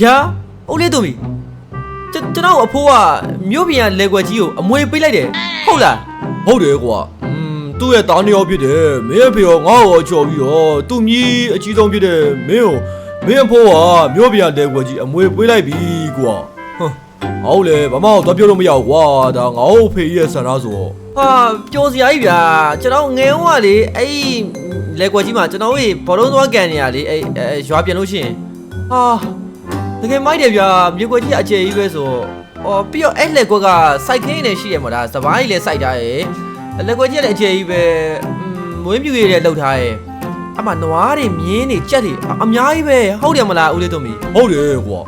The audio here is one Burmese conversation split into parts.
ဗျာဦးလေးတို့မီကျွန်ကျွန်တော်အဖိုးကမြို့ပြင်ကလေကွက်ကြီးကိုအမွေပေးလိုက်တယ်ဟုတ်လားဟုတ်တယ်ကွာอืมသူ့ရဲ့တားနှစ်ယောက်ဖြစ်တယ်မင်းအဖေရောငါ့ကိုချော်ပြီးတော့သူ့မြီးအကြီးဆုံးဖြစ်တယ်မင်းကိုမင်းအဖိုးကမြို့ပြန်တဲ့ကွက်ကြီးအမွေပေးလိုက်ပြီကွာဟမ်ဟုတ်လေဘာမှတော့ပြောလို့မရဘူးကွာဒါငါ့အဖေကြီးရဲ့ဆန္ဒဆိုတော့ဟာပျော်စရာကြီးဗျာကျွန်တော်ငယ်ဦးကလေအဲ့ဒီလေကွက်ကြီးမှာကျွန်တော်တို့ဘောလုံးသွားကန်နေရလေအဲ့အဲ့ရွာပြန်လို့ရှိရင်ဟာ တကယ်မိုက်တယ်ဗျာမြေကွက်ကြီးအကျယ်ကြီးပဲဆိုအော်ပြီးတော့အဲ့လေကွက်ကစိုက်ခင်းနေရှိရမှာဒါစပားကြီးလည်းစိုက်ထားရယ်လေကွက်ကြီးလည်းအကျယ်ကြီးပဲอืมမွေးမြူရည်လည်းလှုပ်ထားရယ်အမနွားတွေမြင်းတွေကြက်တွေအအများကြီးပဲဟုတ်တယ်မလားဦးလေးတို့မီဟုတ်တယ်ကွာ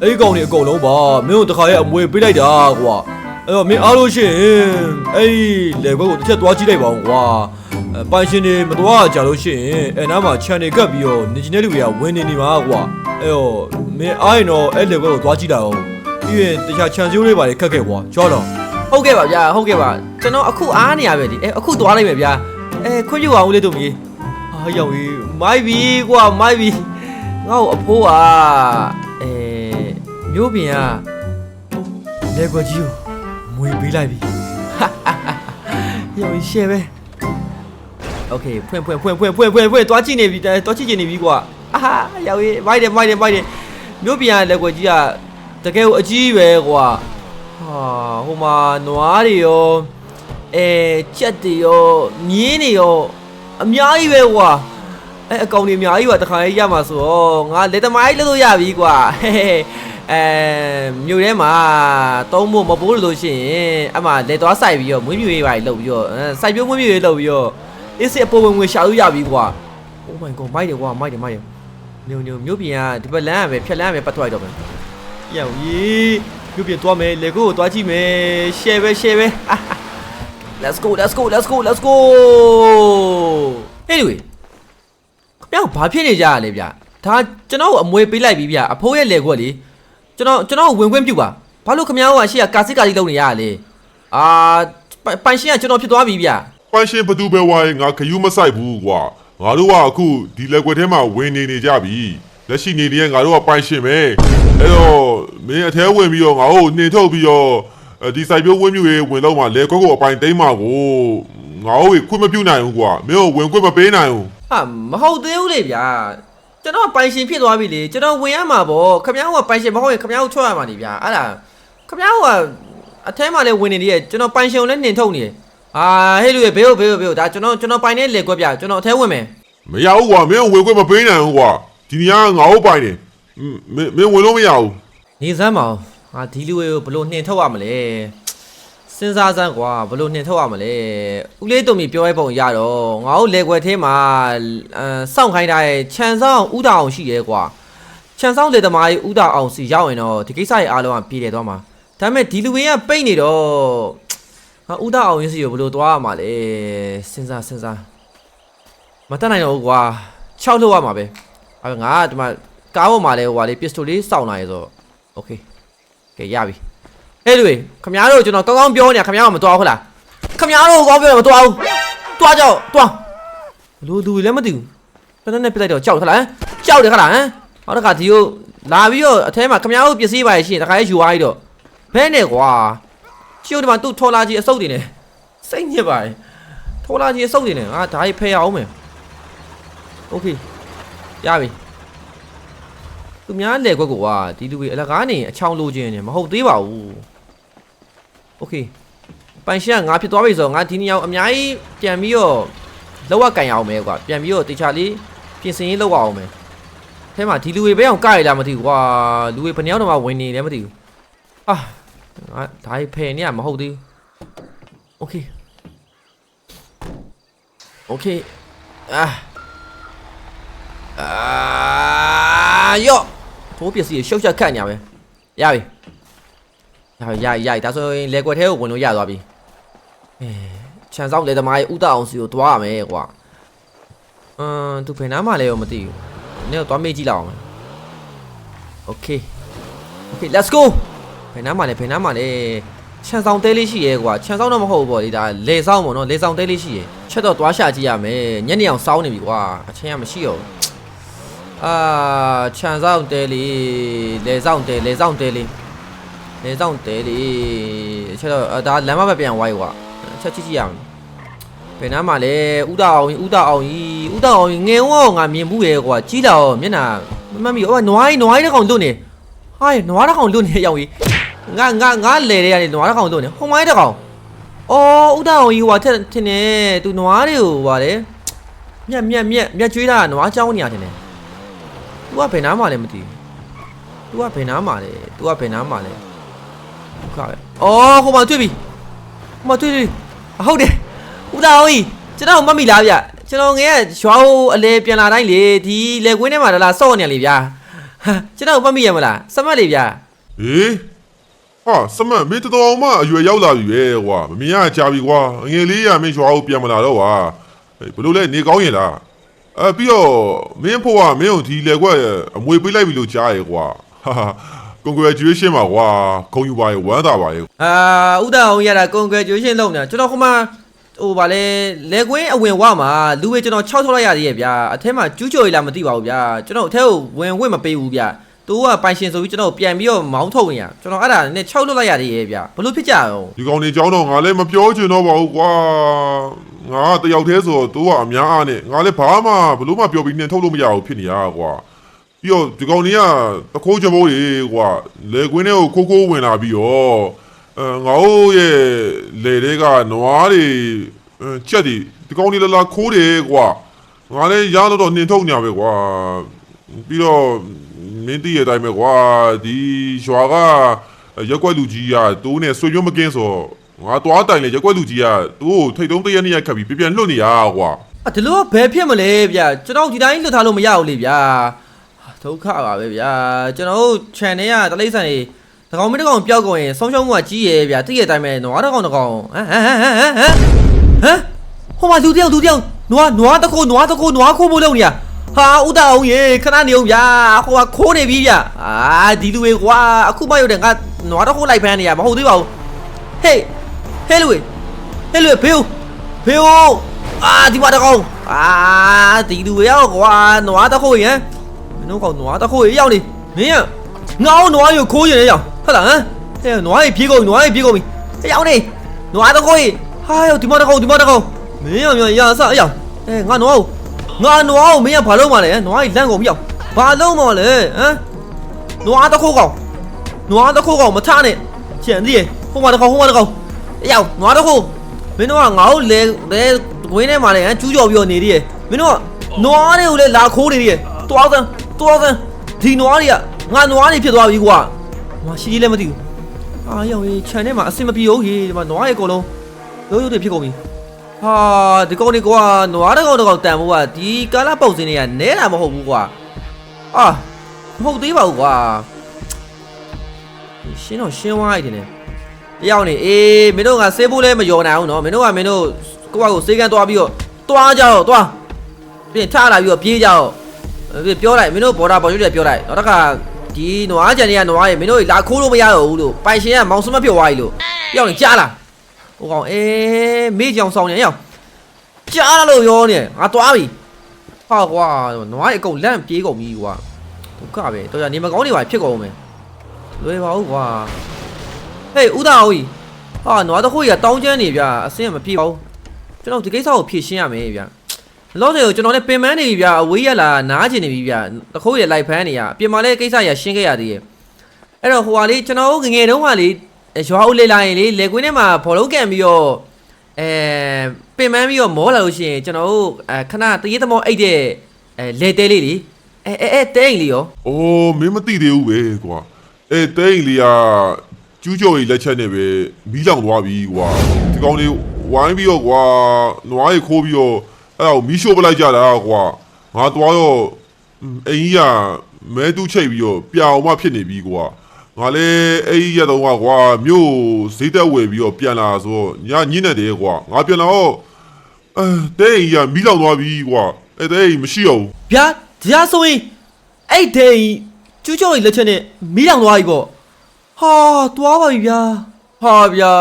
အဲ့ဒီကောင်တွေအကုန်လုံးပါမင်းတို့တခါရဲ့အမွေပေးလိုက်တာကွာအဲ့တော့မင်းအားလို့ရှိရင်အဲ့ဒီလေဘက်ကိုတစ်ချက်သွားကြည့်လိုက်ပါဦးကွာအဲ ပိုင်ရှင်တွေမတော်ကြလို့ရှိရင်အဲ့နားမှာ channel ကပ်ပြီးတော့နေကျင်တဲ့လူတွေကဝင်နေနေမှာကွာအဲ့တော့မင်းအားရင်တော့အဲ့လေဘက်ကိုသွားကြည့်တာအောင်ပြီးရင်တခြား channel တွေပါလေခက်ခဲ့ကွာကြောက်တော့ဟုတ်ကဲ့ပါဗျာဟုတ်ကဲ့ပါကျွန်တော်အခုအားနေရပဲဒီအဲအခုသွားလိုက်မယ်ဗျာအဲခွင့်ပြုပါဦးလေးတို့မီဟာရောက်ပြီမိုက်ပြီကွာမိုက်ပြီငါ့ကိုအဖိုးကအဲမျိုးပြင်ကလေကွက်ကြီးကိုမွေပေးလိုက်ပြီရောက်ပြီရှယ်ပဲ โอเคဖွင့်ဖွင့်ဖွင့်ဖွင့်ဖွင့်ဖွင့်ဖွင့်သွားကြည့်နေပြီသွားကြည့်နေပြီကွာအာရောက်ပြီမိုက်တယ်မိုက်တယ်မိုက်တယ်မျိုးပြင်ကလေကွက်ကြီးကတကယ်ကိုအကြီးပဲကွာ ဟာဟိုမှာနွားတွေရောအဲကြက်တွေရောမြင်းတွေရောအများကြီးပဲကွာအဲအကောင်တွေအများကြီးပါတခါလေးရမှာဆိုတော့ငါလက်သမားကြီးလုပ်လို့ရပြီကွာဟဲဟဲအဲမြို့ထဲမှာသုံးဖို့မပိုးလို့ရှိရင်အမှလက်သွားဆိုင်ပြီးတော့မွေးမြူရေးပါလုပ်ပြီးတော့အဲစိုက်ပျိုးမွေးမြူရေးလုပ်ပြီးတော့ အစ်စစ်အပေါ်ဝင်ဝင်ရှာလို့ရပြီကွာ Oh my god မိုက်တယ်ကွာမိုက်တယ်မိုက်တယ်ညုံညုံမြို့ပြင်ကဒီဘက်လမ်းကပဲဖြတ်လမ်းကပဲပတ်သွားရတော့မယ်ရောက်ကြီးပြုတ်ပြသွားမယ်လေကိုကိုသွားကြည့်မယ် share ပဲ share ပဲ let's go let's go let's go let's go anyway ခင်ဗျားဘာဖြစ်နေကြရလဲဗျဒါကျွန်တော်ကိုအမွေပေးလိုက်ပြီဗျအဖိုးရဲ့လေကွက်လေကျွန်တော်ကျွန်တော်ဝင်ခွင့်ပြုပါဘာလို့ခင်ဗျားကရှေ့ကကာစစ်ကာကြီးလုပ်နေရလဲအာပိုင်ပိုင်ရှင်ကကျွန်တော်ဖြစ်သွားပြီဗျ ခွန်ရှင်ဘသူပဲဝါရဲ့ငါခယူးမဆိုင်ဘူးကွာငါတို့ကအခုဒီလက်ွက်ထဲမှာဝင်နေနေကြပြီလက်ရှိနေတည်းငါတို့ကပိုင်ရှင်ပဲအဲ့တော့မင်းအထဲဝင်ပြီးတော့ငါတို့နှင်ထုတ်ပြီးတော့ဒီစိုက်ပျိုးဝင်းမြူရေးဝင်တော့မှလေကွက်ကိုအပိုင်တိမ့်မှာကိုငါတို့ခွင့်မပြုနိုင်ဘူးကွာမင်းတို့ဝင်ခွင့်မပေးနိုင်ဘူးဟာမဟုတ်သေးဘူးလေဗျာကျွန်တော်ပိုင်ရှင်ဖြစ်သွားပြီလေကျွန်တော်ဝင်ရမှာပေါ့ခမည်းတော်ကပိုင်ရှင်မဟုတ်ရင်ခမည်းတော်ချော့ရမှာနေဗျာအဲ့ဒါခမည်းတော်ကအထဲမှာလည်းဝင်နေသေးတယ်ကျွန်တော်ပိုင်ရှင်လည်းနှင်ထုတ်နေတယ် အာဟဲ့လူရဲ့ဘေးကိုဘေးကိုဘေးကိုဒါကျွန်တော်ကျွန်တော်ပိုင်နေလေကွက်ဗျာကျွန်တော်အထဲဝင်မယ်မရဘူးကွာမင်းကိုဝင်ခွင့်မပေးနိုင်ဘူးကွာဒီနေရာကငါ့ကိုပိုင်တယ်မင်းမင်းဝင်လို့မရဘူးနေစမ်းပါဦးဟာဒီလူကိုဘယ်လို့နှင်ထုတ်ရမလဲစဉ်းစားစမ်းကွာဘယ်လို့နှင်ထုတ်ရမလဲဦးလေးတုံမီပြောရဲပုံရတော့ငါတို့လေကွယ်သေးမှာအဲစောင့်ခိုင်းထားတဲ့ခြံဆောင်ဥတောင်ရှိရဲကွာခြံဆောင်လေသမားကြီးဥဒအောင်စီရောက်ရင်တော့ဒီကိစ္စရဲ့အားလုံးကပြည်တယ်သွားမှာဒါပေမဲ့ဒီလူဝင်းကပိတ်နေတော့ ငါဦးသားအောင်ရင်းစီကိုဘယ်လိုသွားရမှာလဲစဉ်းစားစဉ်းစားမတတ်နိုင်တော့ဘူးကွာ6လောက်ရမှာပဲအဲငါကဒီမှာကားပေါ်မှာလဲဟိုဟာလေးပစ္စတိုလေးစောင့်လာရဲဆိုโอเคကဲရပြီအဲ့လူခမရတို့ကျွန်တော်ကောင်းကောင်းပြောနေတာခမရမတော်ဟုတ်လားခမရတို့ကောင်းပြောမတော်ဘူးတွားကြောက်တွားဘလို့သူလည်းမသိဘူးပန်းနဲ့ပြလိုက်တော့ကြောက်ခလားကြောက်တယ်ခလားဟမ်နောက်တစ်ခါဒီကိုလာပြီးတော့အထဲမှာခမရတို့ပစ္စည်းပါရရှိရင်တခါလေးယူသွားပြီးတော့ဘဲနဲ့ကွာ ချို့ဒီမှာသူ့ထော်လာကြီးအစုပ်တွေနဲ့စိတ်ညစ်ပါလေထော်လာကြီးအစုပ်တွေနဲ့ငါဒါကြီးဖယ်အောင်မယ်โอเคရပြီသူများလဲခွက်ကွာဒီလူကြီးအလကားနေအချောင်းလိုချင်နေမဟုတ်သေးပါဘူးโอเคပိုင်ရှင်ကငါဖြစ်သွားပြီဆိုတော့ငါဒီနေရာကိုအများကြီးပြန်ပြီးတော့လောက်ရကန်ရအောင်မယ်ကွာပြန်ပြီးတော့တေချာလေးပြင်ဆင်ရေးလုပ်ရအောင်မယ် ထဲမှာဒီလူတွေပဲအောင်ကရလာမသိဘူးကွာလူတွေဘယ်နှယောက်တော့မှဝင်နေတယ်မသိဘူးအာ ငါဒါဖယ်နေရမဟုတ်သေးဘူးโอเคโอเคအာအာယော့ထိုးပစ္စည်းရှုပ်ချက်ခတ်ညာပဲရပြီရပြီရပြီရပြီဒါဆိုရင်လေကွက်ထဲကိုဝင်လို့ရသွားပြီအဲခြံဆောင်လေသမားရဲ့ဥတအောင်စီကိုတွားရမယ်ကွာအမ်သူဖယ်နားမှလည်းရောမသိဘူး နည်းတော့သွားမေးကြည့်လောက်အောင်โอเคโอเค let's go ဘယ်နားမှာလဲဘယ်နားမှာလဲခြံဆောင်တဲလေးရှိရဲကွာခြံဆောင်တော့မဟုတ်ဘူးပေါ့လေဒါလေဆောင်ပေါ့နော်လေဆောင်တဲလေးရှိရဲချက်တော့သွားရှာကြည့်ရမယ်ညနေအောင်စောင်းနေပြီကွာအချင်းကမရှိတော့ဘူးအာခြံဆောင်တဲလေးလေဆောင်တဲလေဆောင်တဲလေးလေဆောင်တဲလေးချက်တော့အာဒါလမ်းမပဲပြန်ဝိုင်းကွာချက်ချစ်ကြည့်ရအောင်ဘယ်နားမှာလဲဥဒအောင်ကြီးဥဒအောင်ကြီးဥဒအောင်ကြီးငယ်ဝေါငါမြင်ဘူးရဲ့ကွာကြီးလာတော့မျက်နှာမမမီဟိုနွားကြီးနွားကြီးတစ်ကောင်လွတ်နေဟာနွားတစ်ကောင်လွတ်နေရောက်ကြီး ငါငါငါလေတဲ့ကနေနွားတစ်ကောင်လွတ်နေဟိုမိုင်းတစ်ကောင်အော်ဥဒအောင်ကြီးဟိုထက်ထင်နေသူနွားတွေကိုဟိုပါလေမြက်မြက်မြက်မြက်ကျွေးတာနွားချောင်းနေရတင်တယ် तू ကဘယ်နားမှာလဲမသိဘူး तू ကဘယ်နားမှာလဲ तू ကဘယ်နားမှာလဲဒုက္ခပဲအော်ဟိုမှာတွေ့ပြီဟိုမှာတွေ့ပြီအဟုတ်တယ်ဦးသားအောင်ကြီးကျွန်တော်မတ်မိလားဗျကျွန်တော်ငယ်ကရွာဟိုအလဲပြန်လာတိုင်းလေဒီလေကွင်းထဲမှာလာစော့နေရလေဗျာဟာကျွန်တော်မတ်မိရမလားစမတ်လေဗျာ ဟေး ဟာစမတ်မင်းတော်တော်မှအရွယ်ရောက်လာပြီပဲကွာမမြင်ရကြာပြီကွာအငယ်လေးရမင်းရွာကိုပြန်မလာတော့ကွာဟေးဘလို့လဲနေကောင်းရင်လားအဲပြီးတော့မင်းဖို့ကမင်းကိုဒီလေကွက်အမွေပေးလိုက်ပြီလို့ကြားရဲကွာဟာဟာ congratulation ပါကွာခုံယူပါရဲ့ဝမ်းသာပါရဲ့အာဦးသားအောင်ရတာ congratulation လုပ်နေတာကျွန်တော်ခမဟိုဗာလဲလေကွင်းအဝင်ဝမှာလူပဲကျွန်တော်6ထုတ်လိုက်ရသေးရဲ့ဗျာအထက်မှာကျူးကျော်ရလားမသိပါဘူးဗျာကျွန်တော်အထက်ကိုဝင်ဝင်မပေးဘူးဗျာ သူကပိုင်ရှင်ဆိုပြီးကျွန်တော်ပြန်ပြီးတော့မောင်းထုတ်နေရကျွန်တော်အဲ့ဒါနဲ့6လွတ်လိုက်ရသေးရဲ့ဗျဘလို့ဖြစ်ကြရောဒီကောင်နေကြောင်းတော့ငါလည်းမပြောချင်တော့ပါဘူးကွာငါတယောက်တည်းဆိုတော့သူကအများအားနဲ့ငါလည်းဘာမှဘလို့မှပြောပြီးနေထုတ်လို့မရဘူးဖြစ်နေရကွာပြီးတော့ဒီကောင်နေကတခိုးချမိုးကြီးကွာလေကွင်းထဲကိုခိုးခိုးဝင်လာပြီးတော့အဲငါတို့ရဲ့လေတွေကနွားတွေချက်တွေဒီကောင်နေလာလာခိုးတယ်ကွာငါလည်းရတော့တော့နေထုတ်နေရပဲကွာပြီးတော့ မင်းတည့်ရတိုင်းပဲကွာဒီရွာကရက်ကွက်လူကြီးကသူ့နဲ့ဆွေမျိုးမကင်းဆိုငါသွားတိုင်လေရက်ကွက်လူကြီးကသူ့ကိုထိတ်တုံးတရက်နှစ်ရက်ခတ်ပြီးပြပြန်လွတ်နေရကွာအဒီလိုကဘယ်ဖြစ်မလဲဗျာကျွန်တော်ဒီတိုင်းလွတ်ထားလို့မရဘူးလေဗျာဒုက္ခပါပဲဗျာကျွန်တော်တို့ channel ကတလိမ့်ဆန်နေတကောင်မင်းတကောင်ပျောက်ကုန်ရင်ဆုံးရှုံးမှုကကြီးရဲ့ဗျာသိရတိုင်းပဲနွားတကောင်တကောင်ဟမ်ဟမ်ဟမ်ဟမ်ဟမ်ဟမ်ဟိုမှာလူတယောက်လူတယောက်နွားနွားတခိုးနွားတခိုးနွားခိုးဖို့လုပ်နေရ ဟာဥဒအောင်ရေခဏနေအောင်ဗျာဟိုကခိုးနေပြီဗျာအာဒီလူတွေကွာအခုမှရုပ်တယ်ငါနွားတခိုးလိုက်ဖမ်းနေရမဟုတ်သေးပါဘူးဟေးဟဲလူဟဲလူဖေးဖေးအာဒီမှာတကောင်အာဒီလူတွေရောက်ကွာနွားတခိုးရင်မင်းတို့ကောင်နွားတခိုးရေရောက်နေမင်းကငါ့နွားရေခိုးရင်ရောက်ဟုတ်လားဟမ်ဟဲ့နွားရေပြေးကုန်နွားရေပြေးကုန်ပြီရောက်နေနွားတခိုးရေဟာရောက်ဒီမှာတကောင်ဒီမှာတကောင်မင်းရောရစအရောက်အဲငါနွားကို ငါနွားကိုမင်းကဘာလုပ်မှလဲနွားရေလန့်ကုန်ပြီရောက်ဘာလုပ်မှလဲဟမ်နွားတခိုးကောင်နွားတခိုးကောင်မထနဲ့ကျန်သေးရေဟိုမှာတကောင်ဟိုမှာတကောင်ရောက်နွားတခိုးမင်းတို့ကငါ့ကိုလဲလဲဝင်းထဲမှာလဲဟမ်ကျူးကျော်ပြီးတော့နေသေးရေမင်းတို့ကနွားတွေကိုလဲလာခိုးနေသေးရေတွားစမ်းတွားစမ်းဒီနွားတွေကငါနွားတွေဖြစ်သွားပြီကွာမရှိသေးလည်းမသိဘူးအာရောက်ရေးခြံထဲမှာအဆင်မပြေဘူးကြီးဒီမှာနွားရဲ့အကုန်လုံးရိုးရိုးတွေဖြစ်ကုန်ပြီ ဟာဒီကောင်တွေကွာနွားတစ်ကောင်တစ်ကောင်တန်ဖို့ကဒီကာလာပုတ်စင်းတွေကနဲတာမဟုတ်ဘူးကွာအာမဟုတ်သေးပါဘူးကွာရှင်းတော့ရှင်းသွားလိုက်တယ်လေတယောက်နေအေးမင်းတို့ကဆေးဖို့လည်းမယော်နိုင်အောင်နော်မင်းတို့ကမင်းတို့ကိုယ့်ဘာကိုစေးကန်းသွားပြီးတော့သွားကြတော့သွားပြင်ထလာပြီးတော့ပြေးကြတော့အဲ့ပြောလိုက်မင်းတို့ဘော်ဒါပေါ်ရွတ်တယ်ပြောလိုက်နောက်တစ်ခါဒီနွားကြံတွေကနွားရေမင်းတို့လာခိုးလို့မရတော့ဘူးလို့ပိုင်ရှင်ကမောင်စမဖြစ်သွားပြီလို့တယောက်နေကြားလား ဟိုကောင်အေးမေးကြောင်ဆောင်နေရောက်ကြားလာလို့ရောနေငါသွားပြီဟာကွာနွားရေအကုန်လန့်ပြေးကုန်ပြီကွာဒုက္ခပဲတော်ရနေမကောင်းနေပါဖြစ်ကုန်မယ်လွယ်ပါဘူးကွာဟေးဦးသားဦးဟာနွားတခိုးကြီးကတောင်းကျမ်းနေဗျအစင်းကမပြေပါဘူးကျွန်တော်ဒီကိစ္စကိုဖြေရှင်းရမယ်ဗျလောတယ်ကိုကျွန်တော်လည်းပင်ပန်းနေပြီဗျာအဝေးရလာနားကျင်နေပြီဗျာတခိုးရလိုက်ဖမ်းနေရအပြင်မှာလည်းကိစ္စရရှင်းခဲ့ရသေးရဲ့အဲ့တော့ဟိုဟာလေးကျွန်တော်တို့ငငယ်တုန်းကလေ ရွာဦးလေလာရင်လေလေကွင်းထဲမှာဘောလုံးကန်ပြီးတော့အဲပင်ပန်းပြီးတော့မောလာလို့ရှိရင်ကျွန်တော်တို့အဲခဏတရေသမောအိတ်တဲ့အဲလေတဲလေးလေအဲအဲအဲတဲအိမ်လေးရောအိုးမင်းမသိသေးဘူးပဲကွာအဲတဲအိမ်လေးကကျူးကျော်ကြီးလက်ချက်နဲ့ပဲမီးလောင်သွားပြီကွာဒီကောင်လေးဝိုင်းပြီးတော့ကွာနွားရီခိုးပြီးတော့အဲ့ဒါကိုမီးရှို့ပလိုက်ကြတာကွာငါသွားတော့အိမ်ကြီးကမဲတူးချိတ်ပြီးတော့ပြအောင်မှဖြစ်နေပြီကွာ ငါလည်းအဲ့ဒီရက်တော့ကွာမြို့ဈေးတက်ဝယ်ပြီးတော့ပြန်လာဆိုတော့ညညင်းနေတယ်ကွာငါပြန်လာတော့အဲတဲအိမ်ကြီးကမီးလောင်သွားပြီကွာအဲ့တဲအိမ်မရှိတော့ဘူးဗျာဒါဆိုရင်အဲ့ဒိန်ကျူးကျော်ကြီးလက်ချက်နဲ့မီးလောင်သွားပြီပေါ့ဟာတွားပါပြီဗျာဟာဗျာ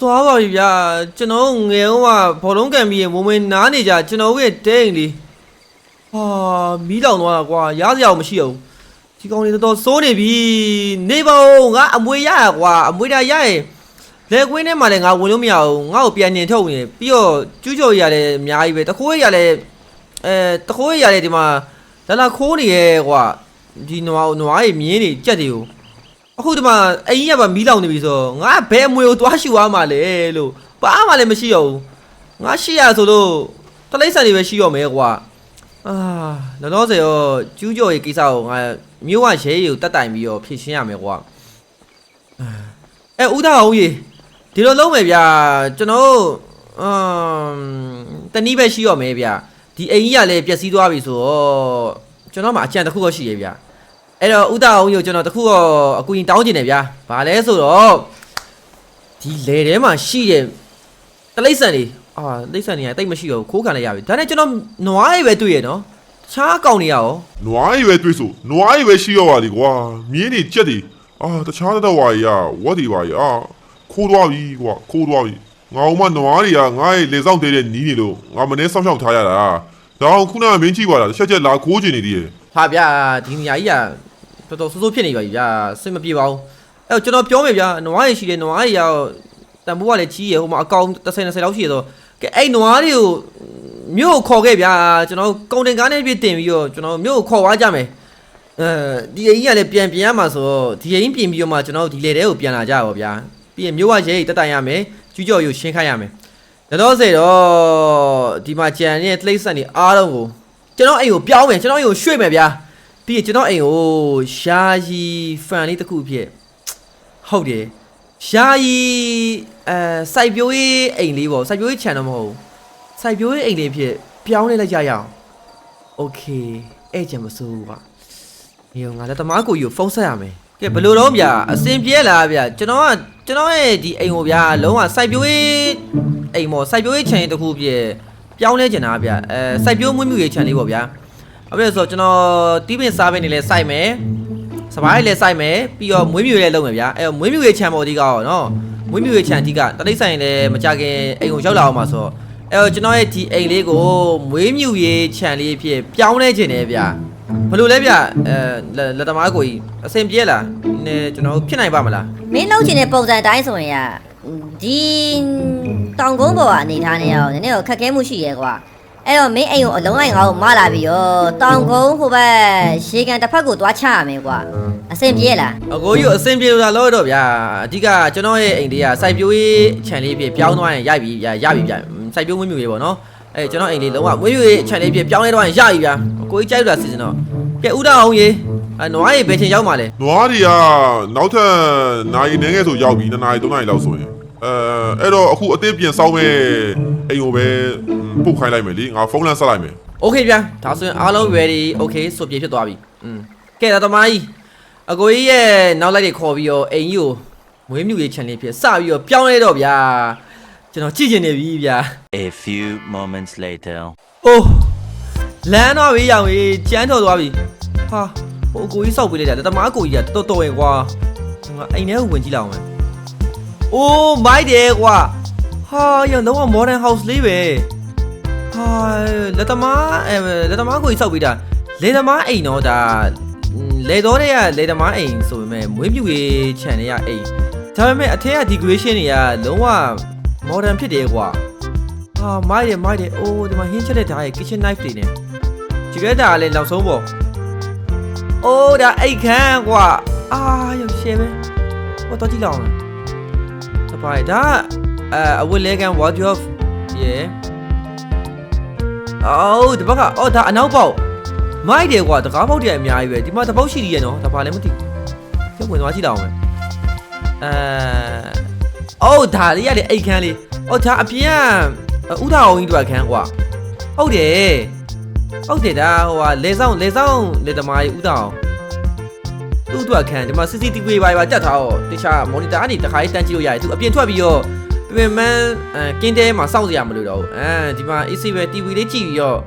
သွားပါပြီဗျာကျွန်တော်ငယ်ဦးကဘောလုံးကန်ပြီးရင်ဝင်ဝင်နားနေကြကျွန်တော်ရဲ့တဲအိမ်လေးဟာမီးလောင်သွားတာကွာရားစရာမရှိတော့ဘူး ဒီကောင်တွေတော်တော်စိုးနေပြီနေပါဦးငါအမွေရရကွာအမွေတာရရင်လေကွင်းထဲမှာလည်းငါဝင်လို့မရဘူးငါ့ကိုပြန်ညင်ထုတ်နေပြီးတော့ကျူးကျော်ရရတယ်အများကြီးပဲတခိုးရရလည်းအဲတခိုးရရလည်းဒီမှာလာလာခိုးနေရဲကွာဒီနွားနွားကြီးမြင်းနေကြက်တွေကိုအခုဒီမှာအိမ်ကြီးကပါမီးလောင်နေပြီဆိုတော့ငါဘယ်အမွေကိုသွားရှူသွားမှာလဲလို့ဘာမှလည်းမရှိတော့ဘူးငါရှိရဆိုလို့တလိမ့်ဆန်တွေပဲရှိရောမယ်ကွာအာလောလောဆယ်ရောကျူးကျော်ရေးကိစ္စကိုငါ မြို့ဝရဲရီကိုတတ်တိုင်ပြီးတော့ဖြည့်ရှင်းရမယ်ကွာအဲဦးသားအောင်ကြီးဒီလိုလုံးမယ်ဗျာကျွန်တော်တို့အမ်တနည်းပဲရှိရောမယ်ဗျာဒီအိမ်ကြီးကလည်းပျက်စီးသွားပြီဆိုတော့ကျွန်တော်မှအကြံတစ်ခုတော့ရှိရဲ့ဗျာအဲ့တော့ဥဒအောင်ကိုကျွန်တော်တခုတော့အကူရင်တောင်းကျင်တယ်ဗျာ။ဘာလဲဆိုတော့ဒီလေထဲမှာရှိတဲ့တလိမ့်ဆန်တွေအာလိမ့်ဆန်တွေကတိတ်မရှိတော့ဘူးခိုးခံလိုက်ရပြီ။ဒါနဲ့ကျွန်တော်နွားတွေပဲတွေ့ရနော်။တ ခြားအကောင်တွေရရောနွားရီပဲတွေ့ဆိုနွားရီပဲရှိရောပါလေကွာမြင်းနေကြက်တွေအာတခြားတော့ဝါရီอ่ะဝတ်ဒီပါရီအာခိုးသွားပြီကွာခိုးသွားပြီငါ့မနွားတွေကငါ့ရဲ့လေဆောင်တဲတဲ့နီးနေလို့ငါမနေဆောက်ရှောက်ထားရတာဒါအောင်ခုနကမင်းကြည့်ပါလားတစ်ချက်ချက်လာခိုးချင်နေသေးတယ်။ဟာဗျာဒီနေရာကြီးကတော်တော်ဆိုးဆိုးဖြစ်နေပါပြီဗျာ။စိတ်မပြေပါဘူး။အဲ့တော့ကျွန်တော်ပြောမယ်ဗျာနွားတွေရှိတယ်နွားတွေရောက်တန်ဖိုးကလည်းကြီးရဟိုမှာအကောင်30 20လောက်ရှိရဆိုကဲအဲ့နွားတွေကို မြို့ကိုခေါ်ခဲ့ဗျာကျွန်တော်ကုန်တင်ကားနဲ့ပြတင်ပြီးတော့ကျွန်တော်မြို့ကိုခေါ်သွားကြမယ်အဲဒီအိမ်ကြီးကလည်းပြန်ပြန်ရမှာဆိုတော့ဒီအိမ်ပြင်ပြီးတော့မှကျွန်တော်တို့ဒီလေတဲကိုပြန်လာကြပါဗျာပြီးရင်မြို့ဝရဲကြီးတက်တိုင်ရမယ်ကျူးကျော်ယူရှင်းခိုင်းရမယ်ဒါတော့စေတော့ဒီမှာကြံနေတဲ့တိရစ္ဆာန်တွေအားလုံးကိုကျွန်တော်အိမ်ကိုပြောင်းမယ်ကျွန်တော်အိမ်ကိုရွှေ့မယ်ဗျာပြီးရင်ကျွန်တော်အိမ်ကိုရှားရီဖန်လေးတစ်ခုဖြစ်ဟုတ်တယ်ရှားရီအဲစိုက်ပျိုးရေးအိမ်လေးပေါ့စိုက်ပျိုးရေးခြံတော့မဟုတ်ဘူး စိုက်ပျိုးရေးအိမ်လေးဖြစ်ပြောင်းလဲလိုက်ကြရအောင်โอเคအဲ့ကြမစိုးဘူးကွာ ။မြေငါလည်းတမားကိုကြီးကိုဖုန်းဆက်ရမယ်။ကဲဘယ်လိုတော့ဗျာအစင်ပြေလားဗျာကျွန်တော်ကကျွန်တော်ရဲ့ဒီအိမ်ကိုဗျာလုံးဝစိုက်ပျိုးရေးအိမ်ပေါ့စိုက်ပျိုးရေးခြံတစ်ခုပြည့်ပြောင်းလဲကျင်တာဗျာအဲစိုက်ပျိုးမွေးမြူရေးခြံလေးပေါ့ဗျာ။ဟုတ်ပြီဆိုတော့ကျွန်တော်တီးပင်စားပင်နေလဲစိုက်မယ်။စပားလေးလည်းစိုက်မယ်ပြီးတော့မွေးမြူရေးလည်းလုပ်မယ်ဗျာ။အဲမွေးမြူရေးခြံပေါ်ဒီကောနော်။မွေးမြူရေးခြံအဓိကတလိမ့်ဆိုင်လည်းမကြခင်အိမ်ကိုရောက်လာအောင်ပါဆိုတော့ အဲတော့ကျွန်တော်ရဲ့ဒီအိမ်လေးကိုမွေးမြူရေးခြံလေးဖြစ်ပြောင်းလဲကျင်တယ်ဗျာ။ဘယ်လိုလဲဗျအဲလက်လက်သမားကိုကြီးအစင်ပြေလားနည်းကျွန်တော်တို့ဖြစ်နိုင်ပါမလားမင်းလုံးချင်တဲ့ပုံစံအတိုင်းဆိုရင်ရဒီတောင်ကုန်းပေါ်ကအနေထားနေရအောင်နည်းနည်းတော့ခက်ခဲမှုရှိရဲကွာအဲ့တော့မင်းအိမ်ကိုအလုံးလိုက်ငါ့ကိုမလာပြီးရောတောင်ကုန်းဟိုဘက်ရေကန်တစ်ဖက်ကိုသွားချရမယ်ကွာအဆင်ပြေလားအကိုကြီးကိုအစင်ပြေလို့လားလို့တော့ဗျာအဓိကကျွန်တော်ရဲ့အိမ်လေးကစိုက်ပျိုးရေးခြံလေးပြပြောင်းသွားရင်ရပြီဗျာရပြီဗျာ စိုက်ပျိုးမွေးမြူရေးပေါ့နော်အဲကျွန်တော်အိမ်လေးလုံးဝမွေးမြူရေးခြံလေးပြပြောင်းလဲတော့ရင်ရပြီဗျာအကိုကြီးကြိုက်လို့လားစီစဉ်တော့ကဲဥဒအောင်ရေအနွားရေဘယ်ချိန်ရောက်မှာလဲ နွားတွေကနောက်ထပ်နိုင်နေငယ်ဆိုရောက်ပြီ2နာရီ3နာရီလောက်ဆိုရင်အဲအဲ့တော့အခုအသစ်ပြန်စောင်းမဲ့အိမ်ကိုပဲပုတ်ခိုင်းလိုက်မယ်လေငါဖုန်းလမ်းဆက်လိုက်မယ် โอเคဗျာဒါဆိုရင်အားလုံး ready okay ဆိုပြေဖြစ်သွားပြီอืมကဲဒါသမားကြီးအကိုကြီးရဲ့နောက်လိုက်တွေခေါ်ပြီးတော့အိမ်ကြီးကိုမွေးမြူရေးခြံလေးဖြစ်စပြီးတော့ပြောင်းလဲတော့ဗျာ ကျွန်တော်ကြည့်ကျင်နေပြီဗျာ A few moments later. ။အိုးလမ်းတော့ဘေးရောက်ရေးကျန်းတော်သွားပြီ။ဟာဟိုအကိုကြီးစောက်ပေးလိုက်တာလက်သမားအကိုကြီးကတော်တော်ဝင်ကွာ။ငါအိမ်ထဲကိုဝင်ကြည့်လိုက်အောင်မယ်။အိုးမိုက်တယ်ကွာ။ဟာရလုံးဝ modern house လေးပဲ။ဟာလက်သမားအဲလက်သမားကိုကြီးစောက်ပေးတာလေသမားအိမ်တော့ဒါလေတော်တဲ့ကလေသမားအိမ်ဆိုပေမဲ့မွေးမြူရေးခြံတွေကအိမ်ဒါပေမဲ့အထက်က decoration တွေကလုံးဝ modern ဖြစ်တယ်ကွာဟာမိုက်တယ်မိုက်တယ်အိုးဒီမှာဟင်းချက်တဲ့ဓာတ်ရဲ့ kitchen knife တွေနဲ့ဒီကဲဒါလည်းနောက်ဆုံးပေါ့အိုးဒါအိတ်ခမ်းကွာအာရုပ်ရှယ်ပဲဟောတော့ကြည့်လောက်အောင်တပိုင်ဒါအဲအဝတ်လဲကန် wardrobe yeah အော်ဒီဘက်ကအော်ဒါအနောက်ပေါက်မိုက်တယ်ကွာတကားပေါက်တွေအများကြီးပဲဒီမှာတစ်ပေါက်ရှိသေးရဲ့နော်ဒါပါလည်းမသိဘူးကျုပ်ဝင်သွားကြည့်လောက်အောင်မယ်အဲ အော်ဒါလေးရတယ်အိတ်ခမ်းလေးအော်ဒါအပြင်ကဥဒအောင်ကြီးတို့ခန်းကွာဟုတ်တယ်ဟုတ်တယ်ဒါဟိုဟာလေဆောင်လေဆောင်လေသမားကြီးဥဒအောင်သူ့တို့ခန်းဒီမှာ CCTV ပါပါတက်ထားတော့တခြား monitor ကနေတခါလေးတန်းကြည့်လို့ရတယ်သူအပြင်ထွက်ပြီးတော့ပြင်မန်းအဲကင်းတဲမှာစောင့်စရာမလိုတော့ဘူးအဲဒီမှာ AC ပဲ TV လေးကြည့်ပြီးတော့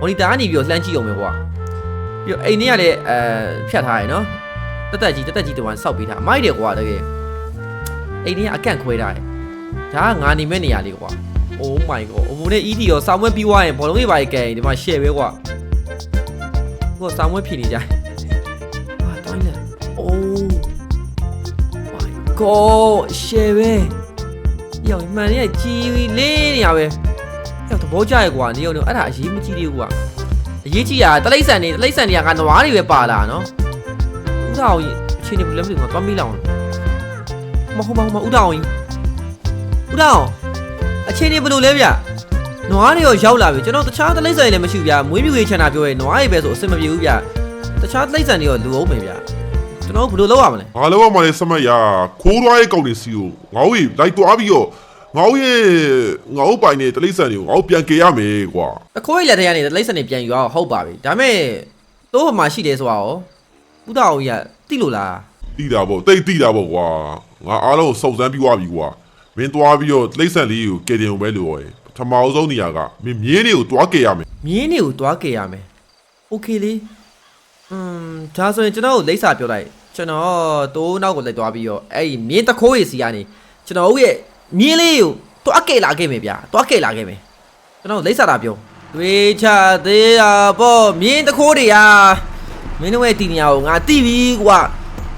monitor ကနေပြီးတော့လှမ်းကြည့်အောင်ပဲကွာပြီးတော့အိမ်ထဲကလည်းအဲဖြတ်ထားရယ်နော်တက်တက်ကြီးတက်တက်ကြီးတဝန်စောက်ပေးထားမိုက်တယ်ကွာတကယ် အိမ်ထဲကအကန့်ခွဲထားတယ်ဒါကငါနေမဲ့နေရာလေးကွာ Oh my god အမုန်းနဲ့ ED ရောစာမွဲပြီးွားရင်ဘောလုံးလေးပါကြီးကဲရင်ဒီမှာ share ပဲကွာဘောစာမွေးဖြစ်နေကြဟာတိုင်းလေအိုး my god ရှယ်ပဲယောမှန်ရဲ့ကြီးလင်းနေရပဲယောသဘောကျရဲ့ကွာနေရောအဲ့ဒါအရေးမကြီးသေးဘူးကွာအရေးကြီးတာတလိမ့်ဆန်နေတလိမ့်ဆန်တွေကငါနွားတွေပဲပါလာနော်ဥဒါအောင်အချင်းနေဘူးလည်းမသိဘူးငါသွားမိလောက်အောင် မဟုတ်ပါဘူးမဥဒါအောင်ဥဒါအောင်အချင်းနေဘယ်လိုလဲဗျနွားတွေရောရောက်လာပြီကျွန်တော်တခြားတလိမ့်ဆန်တွေလည်းမရှိဘူးဗျမွေးမြူရေးချန်တာပြောရဲနွားတွေပဲဆိုအဆင်မပြေဘူးဗျတခြားတလိမ့်ဆန်တွေရောလူအောင်မယ်ဗျကျွန်တော်ဘယ်လိုလုပ်ရမလဲ။ဘာလို့မှလည်းစမတ်ရခိုးသွားရဲ့ကောင်တွေစီကိုငါ့ကိုလိုက်သွားပြီးတော့ငါ့ရဲ့ငါ့ပိုင်နေတလိမ့်ဆန်တွေကိုငါ့ပြန်ကေရမယ်ကွာအခိုးရိတ်လက်ထဲကနေလိမ့်စံနေပြန်ယူအောင်ဟုတ်ပါပြီဒါပေမဲ့တိုးဟမှာရှိတယ်ဆိုတာရောဥဒအောင်ကြီးကတိလို့လား။တိတာပေါ့တိတ်တိတာပေါ့ကွာ။ ငါအားလုံးကိုစုံစမ်းပြီးသွားပြီကွာ။မင်းသွားပြီးတော့တလိမ့်ဆန်လေးကိုကေတင်ုံပဲလို့ရယ်။ပထမအဆုံးနေရာကမင်းမြင်းတွေကိုတွားကေရမယ် မြင်းတွေကိုတွားကြရမယ်โอเคလေอืมဒါဆိုရင်ကျွန်တော်ကိုလိမ့်စာပြောလိုက်ကျွန်တော်တိုးနောက်ကိုလိုက်တွားပြီးတော့အဲ့ဒီမြင်းတခိုးရီစီကနေကျွန်တော်တို့ရဲ့မြင်းလေးကိုတွားကြလာခဲ့မယ်ဗျာတွားကြလာခဲ့မယ်ကျွန်တော်လိမ့်စာတာပြောတွေးချသေးတာပေါ့မြင်းတခိုးတွေဟာမင်းတို့ရဲ့တီနီယာကိုငါတိပြီကွာ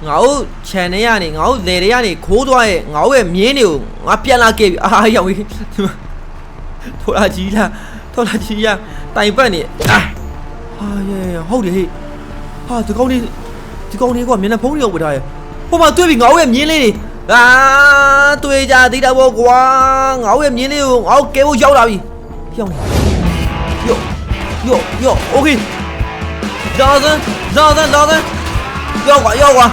ငါတို့ channel ရနေငါတို့လေတွေကနေခိုးသွားရဲ့ငါတို့ရဲ့မြင်းတွေကိုငါပြန်လာခဲ့ပြီအာရောက်ပြီဒီမှာထော်လာကြီးလားထော်လာကြီးရတိုင်ပတ်နေအာဟာရဲဟုတ်တယ်ဟေ့ဟာဒီကောင်လေးဒီကောင်လေးကမျက်နှာဖုံးတွေဝတ်ထားရဲ့ဟိုမှာတွေ့ပြီငါတို့ရဲ့မြင်းလေးတွေအာတွေ့ကြသေးတာပေါ့ကွာငါတို့ရဲ့မြင်းလေးကိုငါတို့ကဲဖို့ရောက်လာပြီရောက်နေယောယောယောโอเคဒါဇန်ဒါဇန်ဒါဇန် ရောက်ကွာရောက်ကွာကာရာကာရာကာရာကာရာကာရာဟမ်မင်းတို့ကအဲ့လိုမျိုးတော်တော်လေးခိုးသွားလို့ရမယ်ထင်လားကွာခက်လျှော့ရဖြစ်မှာလာစမ်း 要啊要啊，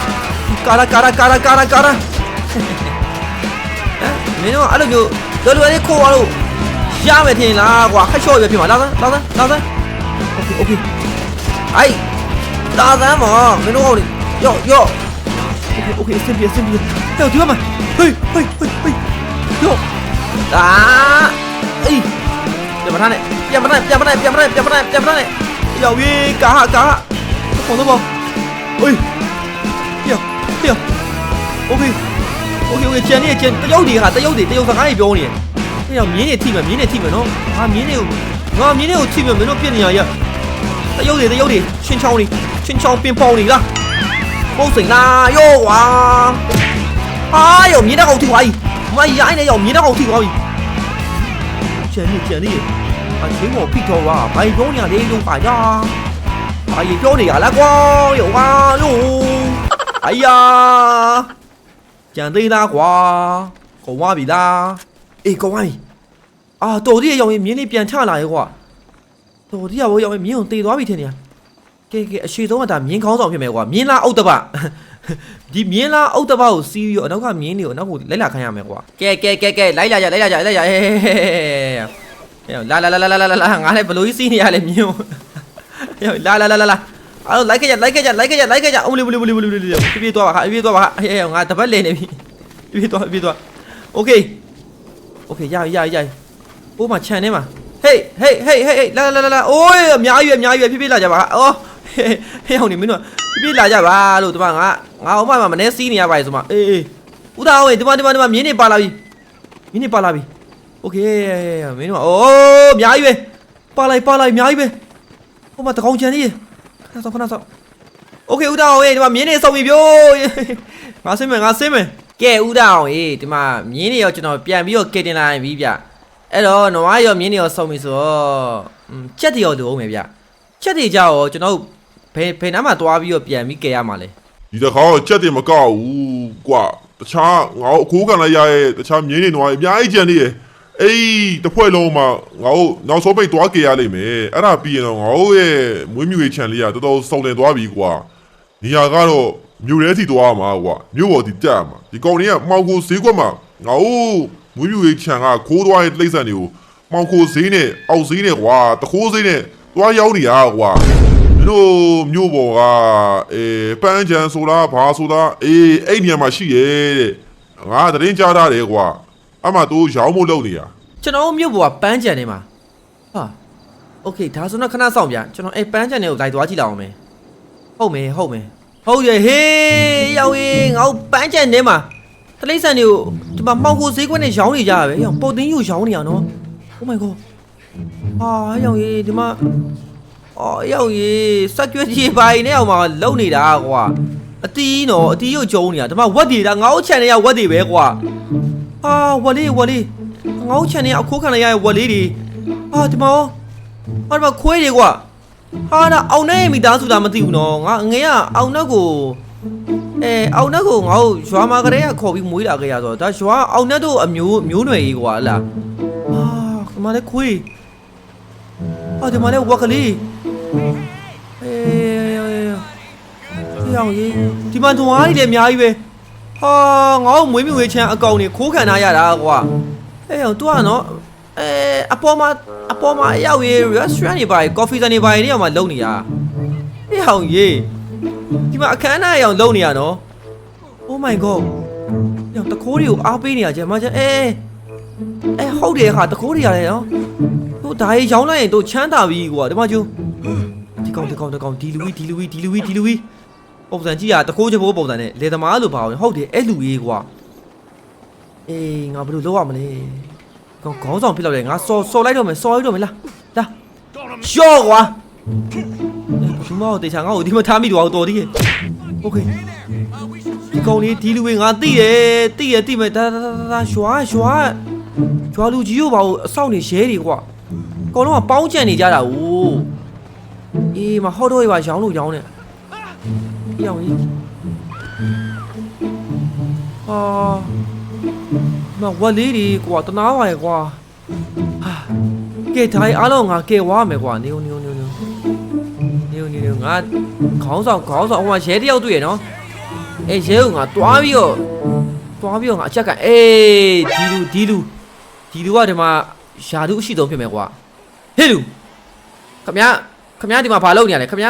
嘎啦嘎啦嘎啦嘎啦嘎嘿，哎，没用，俺都没有，得了，你扣我喽，下面听啦，哇，还小一匹马，拉上拉上拉上，OK OK，哎，拉上嘛，没用，要要，OK OK，先别先别，还有弟兄们，嘿嘿嘿嘿，要打，哎，别不他嘞，别不他，别不他，别不他，别不他，别不他嘞，要喂，嘎哈嘎哈，跑都跑？哎。 ကြံနေကြံတရုတ်တွေဟာတရုတ်တွေတရုတ်စကားတွေပြောနေတယ်။အဲ့တော့မြင်းတွေထိမယ်မြင်းတွေထိမယ်နော်။ဟာမြင်းတွေကိုငါမြင်းတွေကိုထိမယ်မင်းတို့ပြစ်နေရရ။တရုတ်တွေတရုတ်တွေချင်းချောင်းတွေချင်းချောင်းပင်ပေါင်းတွေလား။ပုတ်စိန်လားယောကွာ။ဟာယောမြင်းတဲ့ကောင်ထိသွားပြီ။မရိုင်းနဲ့ယောမြင်းတဲ့ကောင်ထိသွားပြီ။ကြံနေကြံနေအချင်းကိုဖိတော်ပါဘိုင်ပြောနေရလေလို့ပါရာ။ဘာကြီးပြောနေရလဲကွာယောကွာလို့ 哎呀，讲对啦瓜，讲话比啦，哎，讲话比，啊，到底要用面里变差啦个瓜，到底要我要面用对多比天呢？给给，谁懂啊？但面搞上去没瓜，面啦欧得吧？ဒီမြင်းလားအုတ်တပောက်စီးပြီးတော့အနောက်ကမြင်းတွေကိုနောက်ကိုလိုက်လာခိုင်းရမယ်ကွာကဲကဲကဲကဲလိုက်လာကြလိုက်လာကြလိုက်လာကြဟဲဟဲလာလာလာလာလာလာငါလည်းဘလို့စီးနေရလဲမြင်းလာလာလာလာလာ အဲ့လိုက်ခဲ့ကြလိုက်ခဲ့ကြလိုက်ခဲ့ကြလိုက်ခဲ့ကြအမလီဘလီဘလီဘလီဘလီပြေးပြေးသွားပါဟာပြေးသွားပါဟာဟဲငါတပတ်လေနေပြီပြေးသွားပြေးသွားโอเคโอเคရရရဟိုမှာခြံထဲမှာဟေးဟေးဟေးဟေးလာလာလာလာအိုးအများကြီးပဲအများကြီးပဲပြေးပြေးလာကြပါအော်ဟေးဟေးအောင်နေမင်းတို့ပြေးပြေးလာကြပါလို့ဒီမှာငါငါဟိုမှာမနေစီးနေရပါလေဆိုမှအေးအေးဦးသားဝင်ဒီမှာဒီမှာဒီမှာမြင်းနေပါလာပြီမြင်းနေပါလာပြီโอเคမင်းတို့အိုးအများကြီးပဲပါလိုက်ပါလိုက်အများကြီးပဲဟိုမှာတကောင်ချန်ကြီး ခဏစောခဏစောโอเคဦးသားဝင်ဒီမှာမြင်းနေစုံပြီပြိုးငါဆင်းမယ်ငါဆင်းမယ်ကဲဦးသားဝင်ဒီမှာမြင်းနေရောကျွန်တော်ပြန်ပြီးတော့ကယ်တင်လာရင်ပြီဗျအဲ့တော့နွားရောမြင်းနေရောစုံပြီဆိုတော့ချက်တရောလိုအောင်မယ်ဗျချက်တွေကြရောကျွန်တော်ဘယ်ဘယ်နားမှာသွားပြီးတော့ပြန်ပြီးကယ်ရမှာလဲ ဒီတစ်ခါတော့ချက်တင်မကောက်ဘူးကွာတခြားငါ့ကိုအခိုးခံလိုက်ရရဲ့တခြားမြင်းတွေတော့အများကြီးကြံနေရဲ့ အေးတစ်ဖွဲ့လုံးမှာငါ့ကိုနောက်ဆုံးပိတ်သွားကေရလိမ့်မယ်အဲ့ဒါပြီးရင်တော့ငါ့ရဲ့မွေးမြူရေးချန်လေးကတော်တော်စုံလင်သွားပြီကွာနေရာကတော့မြို့ရဲစီသွားမှာကွာမြို့ပေါ်ဒီတက်မှာဒီကောင်တွေကမှောင်ကိုဈေးကွက်မှာငါ့မွေးမြူရေးချန်ကခိုးသွားတဲ့တိရစ္ဆာန်တွေကိုမှောင်ကိုဈေးနဲ့အောက်ဈေးနဲ့ကွာတခိုးဈေးနဲ့သွားရောက်နေရကွာမင်းတို့မြို့ပေါ်ကအဲပန်းချံဆိုလားဘာဆိုလားအေးအဲ့နေရာမှာရှိရဲ့တဲ့ငါသတင်းကြားထားတယ်ကွာ အမှတို့ရောင်းဖို့လုပ်နေရ ကျွန်တော်တို့မြို့ပေါ်ကပန်းကြံနေမှာဟာโอเคဒါဆိုတော့ခဏဆောင်ဗျကျွန်တော်အဲ့ပန်းကြံတွေကိုလိုက်သွားကြည့်လောက်အောင်မယ်ဟုတ်မယ်ဟုတ်မယ်ဟုတ်ရဲ့ဟေးရောက်ရင်ငါတို့ပန်းကြံနေမှာတလိမ့်ဆန်တွေကိုဒီမှာမှောင်ကိုဈေးကွက်နဲ့ရောင်းနေကြရပဲရောင်ပုတ်သိန်းယူရောင်းနေရနော် Oh my god ဟာရောက်ရင်ဒီမှာ အော်ရောက်ရေးစက်ကြွက်ကြီးပိုင်နဲ့အောင်မှာလုံနေတာကွာအတီးနော်အတီးကိုကျုံနေတာဒီမှာဝက်တွေဒါငါ့ချန်နေရဝက်တွေပဲကွာ အာဝက်လေးဝက်လေးငါ့ချန်နေရအခိုးခံရရဝက်လေးတွေအာဒီမှာဟာဒီမှာခွေးတွေကွာဟာဒါအောင်နေမိသားစုတာမသိဘူးနော်ငါငယ်ကအောင်နှက်ကိုအဲအောင်နှက်ကိုငါ့ကိုရွာမှာကလေးကခေါ်ပြီးမွေးလာခဲ့ရဆိုတော့ဒါရွာအောင်နှက်တို့အမျိုးမျိုးနွယ်ကြီးကွာဟလားအာဒီမှာလည်းခွေးအော်ဒီမှာလည်းဝက်ကလေးအေးရောင်ကြီးဒီမှာတွားနေတယ်အများကြီးပဲ ဟာငါ့ကိုမွေးမြူရေးချမ်းအကောင်နေခိုးခံထားရတာကွာအဲ့ဟို तू ကနော်အဲအပေါ်မှာအပေါ်မှာအရောက်ရေး restaurant တွေပါကြီး coffee ဆိုင်တွေပါကြီးတွေအောင်မှလုံနေတာအဲ့ဟောင်ရေးဒီမှာအခမ်းအနားအောင်လုံနေရနော် Oh my god ညတခိုးတွေကိုအားပေးနေရကြမှာကျအဲအဲဟုတ်တယ်ဟာတခိုးတွေရတယ်နော်တို့ဒါရေးရောင်းလိုက်ရင်တို့ချမ်းသာပြီကွာဒီမှာကျူဒီကောင်ဒီကောင်ဒီကောင်ဒီလူကြီးဒီလူကြီးဒီလူကြီးဒီလူကြီး ပုံစံကြည့်ရတခိုးချဖို့ပုံစံနဲ့လေသမားလို့ပါအောင်ဟုတ်တယ်အဲ့လူကြီးကွာအေးငါဘယ်လိုလုပ်ရမလဲကောင်ခေါင်းဆောင်ဖြစ်တော့တယ်ငါစော်စော်လိုက်တော့မယ်စော်လိုက်တော့မယ်လားလာရှော့ကွာဘူးမောတေချာငါ့ကိုဒီမှာထားမိတော့တော်သေးရဲ့โอเคဒီကောင်လေးဒီလူကြီးငါသိတယ်သိရသိမယ်ဒါဒါဒါဒါရွာရွာရွာလူကြီးကိုပါအဆောက်နေရဲတွေကွာ အကောင်လုံးကပေါင်းကြံနေကြတာ哦အေးမဟောတော့ရပါရောင်းလို့ရောင်းနေ ရောင်းကြီးဟာမဝက်လေးတွေကွာတနာပါရဲ့ကွာဟာကဲတိုင်းအားလုံးငါကဲဝါမယ်ကွာနေုံနေုံနေုံနေုံနေုံနေုံငါခေါင်းဆောင်ခေါင်းဆောင်ဟိုမှာရဲတယောက်တွေ့ရနော်အေးရဲကငါတွားပြီးတော့တွားပြီးတော့ငါအချက်ကအေးဒီလူဒီလူဒီလူကဒီမှာယာတုအရှိဆုံးဖြစ်မယ်ကွာဟေးလူခမရခမရဒီမှာဘာလုပ်နေရလဲခမရ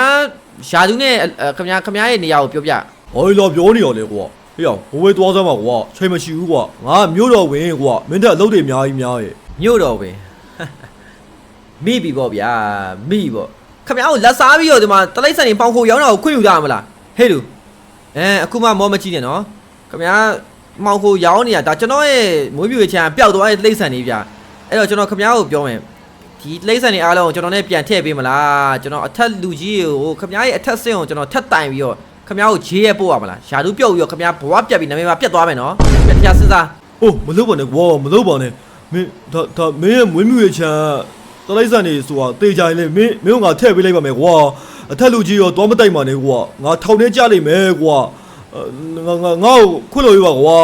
ယာသူနဲ့အဲခမရခမရရဲ့နေရာကိုပြောပြဟောလာပြောနေရလေကွာဟေးအောင်ဘဝဲသွားစမ်းပါကွာချိန်မရှိဘူးကွာငါမြို့တော်ဝင်ကွာမင်းတက်အလုပ်တွေအများကြီးများရဲ့မြို့တော်ပဲမိပြီပေါ့ဗျာမိပေါ့ခမရကိုလက်စားပြီးတော့ဒီမှာတလိမ့်ဆန်နေပေါင်ခိုရောင်းတာကိုခွင့်ယူကြမလားဟေးလူအဲအခုမှမောမကြည့်နဲ့နော်ခမရမောင်ခိုရောင်းနေတာဒါကျွန်တော်ရဲ့မွေးမြူရေးချမ်းပျောက်သွားတဲ့တလိမ့်ဆန်နေဗျာအဲ့တော့ကျွန်တော်ခမရကိုပြောမယ် ဒီတလိမ့်ဆန်နေအားလုံးကိုကျွန်တော်နဲ့ပြန်ထည့်ပေးမလားကျွန်တော်အထက်လူကြီးကိုခမရရဲ့အထက်ဆင်းကိုကျွန်တော်ထက်တိုင်ပြီးတော့ခမရကိုဂျေးရဲပို့ရမလားယာတူးပြုတ်ပြီးတော့ခမရဘဝပြတ်ပြီးနာမည်မှာပြတ်သွားမယ်နော်ပြတ်တရားစဉ်းစားအိုးမလုပ်ပါနဲ့ကွာမလုပ်ပါနဲ့မင်းဒါဒါမင်းရဲ့မွေးမြူရဲ့ချမ်းတလိုက်စံနေဆိုတာတေးကြရင်လေမင်းမင်းကငါထည့်ပေးလိုက်ပါမယ်ကွာအထက်လူကြီးရောသွားမတိုက်ပါနဲ့ကွာငါထောင်ထဲကြလိမ့်မယ်ကွာငါငါငါ့ကိုခွတ်လို့ရပါကွာ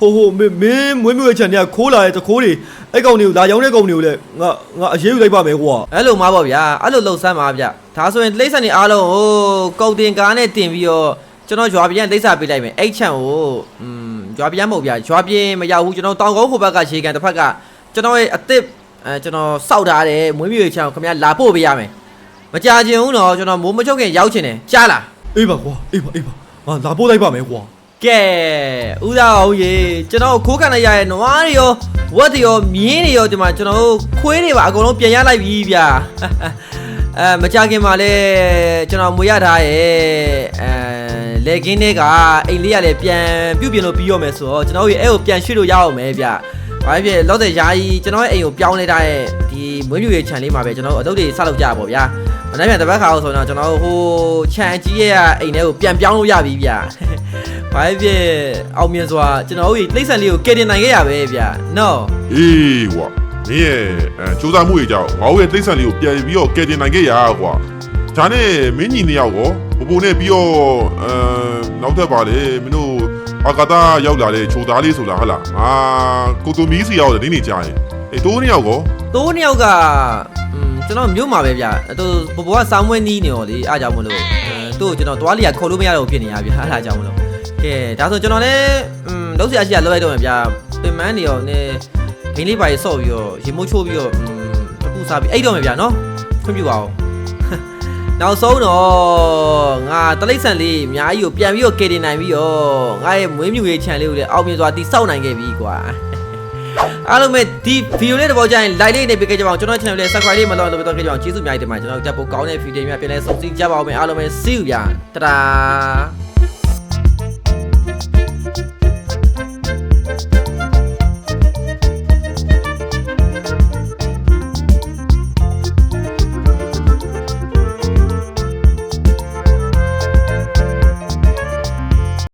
ဟိုဟိုမင်းမင်းမွေးမြူရဲ့ချမ်းတွေကခိုးလာတဲ့တခိုးတွေအဲ့ကောင်တွေကိုလာရောင်းတဲ့ကောင်တွေကိုလည်းငါငါအရေးယူလိုက်ပါမယ်ကွာအဲ့လိုမှာပေါ့ဗျာအဲ့လိုလှုပ်ဆန်းပါဗျဒါဆိုရင်လိမ့်ဆန်နေအားလုံးဟိုကုတ်တင်ကားနဲ့တင်ပြီးတော့ကျွန်တော်ရွာပြန်လိမ့်စာပေးလိုက်မယ်အဲ့ချန်ကိုอืมရွာပြန်မဟုတ်ဗျာရွာပြင်မရောက်ဘူးကျွန်တော်တောင်ကုန်းဟိုဘက်ကရေကန်တစ်ဖက်ကကျွန်တော်ရဲ့အစ်စ်အဲကျွန်တော်စောက်ထားတယ်မွေးမြူရေးချန်ကိုခင်ဗျာလာပို့ပေးရမယ်မကြချင်ဘူးနော်ကျွန်တော်မိုးမချုပ်ခင်ရောက်ချင်တယ်ကြားလားအေးပါကွာအေးပါအေးပါငါလာပို့လိုက်ပါမယ်ကွာ ကဲဦးသားအောင်ရေကျွန်တော်ခိုးခံလိုက်ရရဲ့နွားတွေရောဝက်တွေရောမြင်းတွေရောဒီမှာကျွန်တော်တို့ခွေးတွေပါအကုန်လုံးပြန်ရလိုက်ပြီဗျာအဲမကြခင်မှာလဲကျွန်တော်မွေရထားရဲ့အဲလေကင်းတွေကအိမ်လေးရလဲပြန်ပြုတ်ပြင်လို့ပြီးရောမယ်ဆိုတော့ကျွန်တော်ရဲ့အဲ့ကိုပြန်ရွှေ့လို့ရအောင်မယ်ဗျ။ဘာဖြစ်လဲလောတဲ့ယာယီကျွန်တော်ရဲ့အိမ်ကိုပြောင်းလိုက်တဲ့ဒီမွေးမြူရေးခြံလေးမှာပဲကျွန်တော်တို့အလုပ်တွေစလုပ်ကြပါဗောဗျာ။ မနေ့ပြန်တစ်ပတ်ခါအောင်ဆိုတော့ကျွန်တော်တို့ဟိုခြံကြီးရဲ့အိမ်ထဲကိုပြန်ပြောင်းလို့ရပြီဗျ။ဘာဖြစ်အောင်မြင်စွာကျွန်တော်တို့ရဲ့တိတ်ဆန်လေးကိုကယ်တင်နိုင်ခဲ့ရပဲဗျ။ No အေးကွာမင်းရဲ့အဲစူးစမ်းမှုတွေကြောင့်ငါတို့ရဲ့တိတ်ဆန်လေးကိုပြန်ပြီးတော့ကယ်တင်နိုင်ခဲ့ရကွာဒါနဲ့မင်းညီနှစ်ယောက်ကောဘဘိုနဲ့ပြီးတော့အဲနောက်ထပ်ပါလေမင်းတို့အာကာသရောက်လာတဲ့ချိုသားလေးဆိုလားဟဟလားအာကိုတိုမီစီရောက်တယ်ဒီနေ့ကြာရင်အေးတိုးနှစ်ယောက်ကောတိုးနှစ်ယောက်ကอืม ကျွန်တော်မြို့မှာပဲဗျ။သူဘဘကစောင်းဝဲနီးနေတော့လေအားကြောင့်မလို့အဲသူ့ကိုကျွန်တော်တွားလီကခေါ်လို့မရတော့ဘူးဖြစ်နေရဗျ။အားလာကြောင့်မလို့။ကဲဒါဆိုကျွန်တော်လည်းอืมလုံးစရာရှိရလောက်လိုက်တော့မယ်ဗျ။ပင်မန်းနေရောနည်းဂိမ်းလေးပါရေးဆော့ပြီးတော့ရေမိုးချိုးပြီးတော့อืมတပူစားပြီးအိတ်တော့မယ်ဗျနော်။ခွင့်ပြုပါအောင်။နောက်ဆုံးတော့ငါတလိမ့်ဆန်လေးအများကြီးကိုပြန်ပြီးတော့ကယ်တင်နိုင်ပြီးတော့ငါရဲ့မွေးမြူရေးခြံလေးကိုလည်းအောင်မြင်စွာတိစောက်နိုင်ခဲ့ပြီကွာ။ အားလုံးပဲဒီဗီဒီယိုလေးတော့ကြရင် like လေးနေပေးကြပါအောင်ကျွန်တော် channel လေး subscribe လေးမလုပ်တော့တော့ကြပါအောင်ကျေးဇူးအများကြီးတင်ပါတယ်ကျွန်တော်တက်ဖို့ကောင်းတဲ့ဗီဒီယိုများပြန်လဲစုံစည်းကြပါအောင်မယ်အားလုံးပဲ see you ဗျာတဒါ